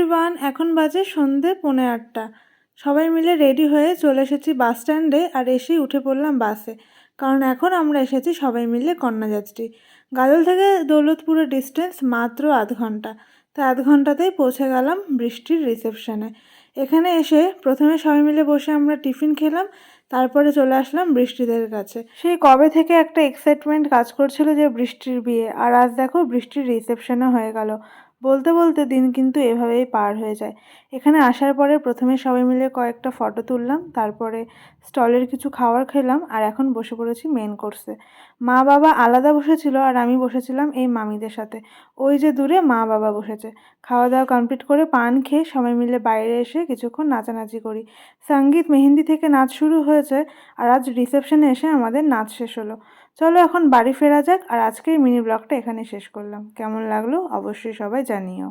Everyone, এখন বাজে সন্ধে পৌনে আটটা। সবাই মিলে রেডি হয়ে চলে এসেছি বাস স্ট্যান্ডে আর এসেই উঠে পড়লাম বাসে। কারণ এখন আমরা এসেছি সবাই মিলে কন্যাযাত্রী। গাজল থেকে দৌলতপুরের ডিস্টেন্স মাত্র আধ ঘণ্টা। তো আধ ঘন্টাতেই পৌঁছে গেলাম বৃষ্টির রিসেপশনে এখানে এসে প্রথমে সবাই মিলে বসে আমরা টিফিন খেলাম, তারপরে চলে আসলাম বৃষ্টিদের কাছে। সেই কবে থেকে একটা এক্সাইটমেন্ট কাজ করছিল যে বৃষ্টির বিয়ে। আর আজ দেখো বৃষ্টির রিসেপশনও হয়ে গেল। বলতে বলতে দিন কিন্তু এভাবেই পার হয়ে যায়। এখানে আসার পরে প্রথমে সবাই মিলে কয়েকটা ফটো তুললাম, তারপরে স্টলের কিছু খাবার খেলাম, আর এখন বসে পড়েছি মেন কোর্সে মা বাবা আলাদা বসেছিল আর আমি বসেছিলাম এই মামিদের সাথে। ওই যে দূরে মা বাবা বসেছে। খাওয়া দাওয়া কমপ্লিট করে পান খেয়ে সবাই মিলে বাইরে এসে কিছুক্ষণ নাচানাচি করি। সংগীত, মেহেন্দি থেকে নাচ শুরু হয়েছে, আর আজ রিসেপশনে এসে আমাদের নাচ শেষ হলো। চলো এখন বাড়ি ফেরা যাক, আর আজকের মিনি ব্লগটা এখানে শেষ করলাম। কেমন লাগল? অবশ্যই সবাই জানিও।